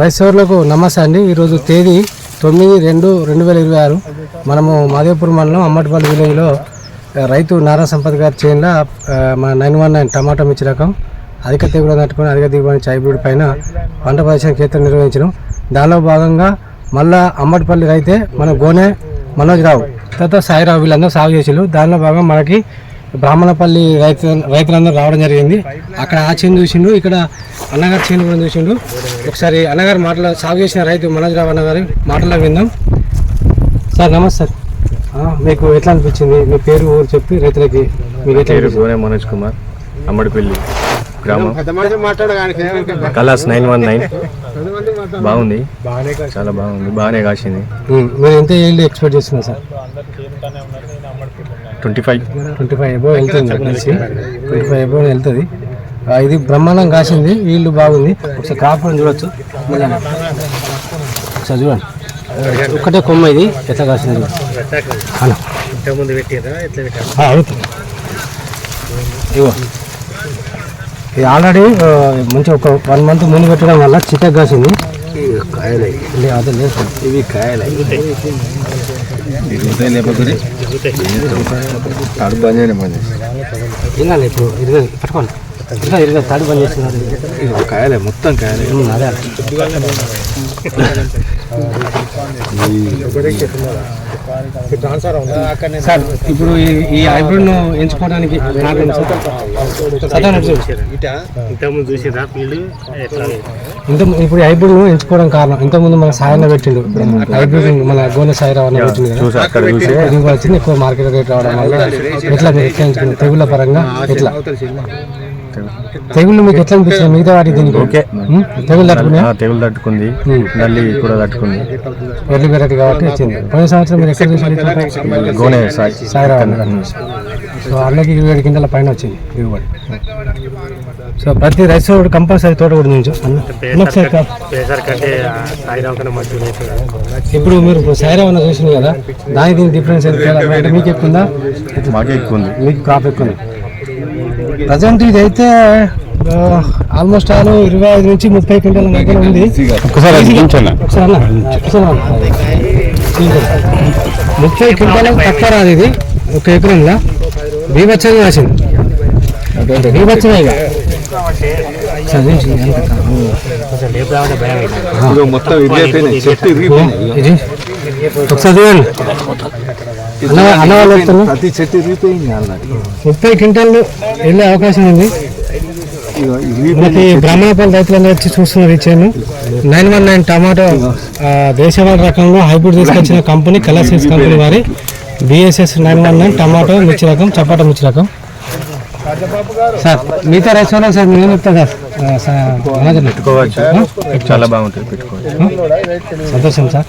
Rice నమస్తే అండి. ఈరోజు తేదీ తొమ్మిది రెండు రెండు వేల ఇరవై ఆరు. మనము మాదేపూర్ మండలం అమ్మటిపల్లి విలేజ్లో రైతు నారా సంపత్ గారి చేనులో మన నైన్ వన్ నైన్ టమాటా మిర్చి రకం అధిక దిగుబడి నట్టుకుని అధిక దిగుబడి హైబ్రిడ్ పైన పంట ప్రదర్శన కేంద్రం నిర్వహించడం. దానిలో భాగంగా మళ్ళా అమ్మటిపల్లి రైతే మన గోనె మనోజ్ రావు తర్వాత సాయిరావు వీళ్ళందరూ సాగు చేసారు దానిలో భాగంగా మనకి బ్రాహ్మణపల్లి రైతు రైతులందరూ రావడం జరిగింది. అక్కడ ఆ చేను చూసిండు ఇక్కడ అన్నగారి చేను కూడా చూసిండు. ఒకసారి అన్నగారు మాటలు సాగు చేసిన రైతు మనోజ్ రావు అన్నగారి మాటల్లో విందాం సార్ నమస్తే. మీకు ఎట్లా అనిపించింది? మీ పేరు ఊరు చెప్పి రైతులకి మీకు ఎట్లా మనోజ్ కుమార్ అమ్మడిపల్లి గ్రామం. Class nine one nine. బాగుంది. చాలా బాగుంది బాగానే కాసింది. మీరు ఎంత ఏళ్ళు ఎక్స్పెక్ట్ చేస్తున్నారు sir? Twenty five. Twenty five above వెళ్తుంది నాకు తెలిసి ట్వంటీ ఫైవ్ ఎబో వెళ్తుంది. ఇది బ్రహ్మాండం కాసింది. వీళ్ళు బాగుంది. ఒకసారి క్రాప్ కూడా చూడొచ్చు. ఒకసారి చూడండి. ఒక్కటే కొమ్మ ఇది. ఎట్లా కాసింది అవుతుంది. ఇగో ఇది ఆల్రెడీ మంచి ఒక వన్ మంత్ ముందు పెట్టడం వల్ల చికెన్ కాసింది. లే- అదే లేదు. ఇవి కాయలు. ఇలా ఇప్పుడు ఇరవై పట్టుకోండి. ఇంకా ఇరవై తాడు బంద్ చేస్తున్నారు. ఇది కాయలే మొత్తం కాయలే. అదే సార్ ఇప్పుడు ఈ- హైబ్రిడ్ను ఎంచుకోవడానికి ఇంత ఇప్పుడు హైబ్రిడ్ను ఎంచుకోవడం కారణం. ఇంతకుముందు మన సాయన్న పెట్టిండు. హైబ్రిడ్ మన గోనె సాయిరావు కదా. ఇది కూడా వచ్చింది? ఎక్కువ మార్కెట్ రేట్ రావడం వల్ల ఎట్లా తెగుళ్ళ పరంగా ఎట్లా? తెగుళ్ళు మీకు ఎట్లా అనిపిస్తుంది? మిగతా వాటి దీనికి? ఓకే. తెగులు తట్టుకునే తెగులు తట్టుకుంది. నల్లి కూడా తట్టుకుంది. ఎర్లీ వెరైటీ కాబట్టి వచ్చింది. పోయిన సంవత్సరం మీరు ఎక్కడ చూసారు గోనె సాయి. సాయిరావు. సో అన్నకి ఇరవై ఏడు కింటల పైన వచ్చింది దిగుబడి. సో ప్రతి రైస్ రోడ్ కంపల్సరీ తోట కూడా నుంచి ఇప్పుడు మీరు సాయిరావు అన్న చూసింది కదా దానికి దీనికి డిఫరెన్స్ ఎంత మీకు ఎక్కువ ఉందా? మాకే ఎక్కువ ఉంది. మీకు క్రాప్ ఎక్కువ ఉంది. ప్రజెంట్ ఇది అయితే ఆల్మోస్ట్ ఆల్ ఇరవై ఐదు నుంచి ముప్పై క్వింటల మధ్యలో ఉంది. ముప్పై క్వింటాల తక్కువ రాదు ఇది ఒక ఎకరంలో. బీభత్సంగా రాసింది. బీభత్సమే ఇక. మొత్తం ఒకసారి చూడండి. ప్రతి చెట్టు ఇరిగిపోయింది ముప్పై క్వింటాలు వెళ్ళే అవకాశం ఉంది. మనకి బ్రాహ్మణపల్లి రైతులు వచ్చి చూస్తున్నారు ఈ చేను నైన్ వన్ నైన్ టమాటో దేశవాళీ రకంలో హైబ్రిడ్ తీసుకొచ్చిన కంపెనీ కలర్ సీడ్స్ కంపెనీ వారి BSS nine one nine tomato మిర్చి రకం చపాటా మిర్చి రకం. సార్ మిగతా రైస్ వాళ్ళకి సార్ నేను చెప్తా సార్? పెట్టుకోవచ్చు. చాలా బాగుంటుంది పెట్టుకోవచ్చు. సంతోషం సార్.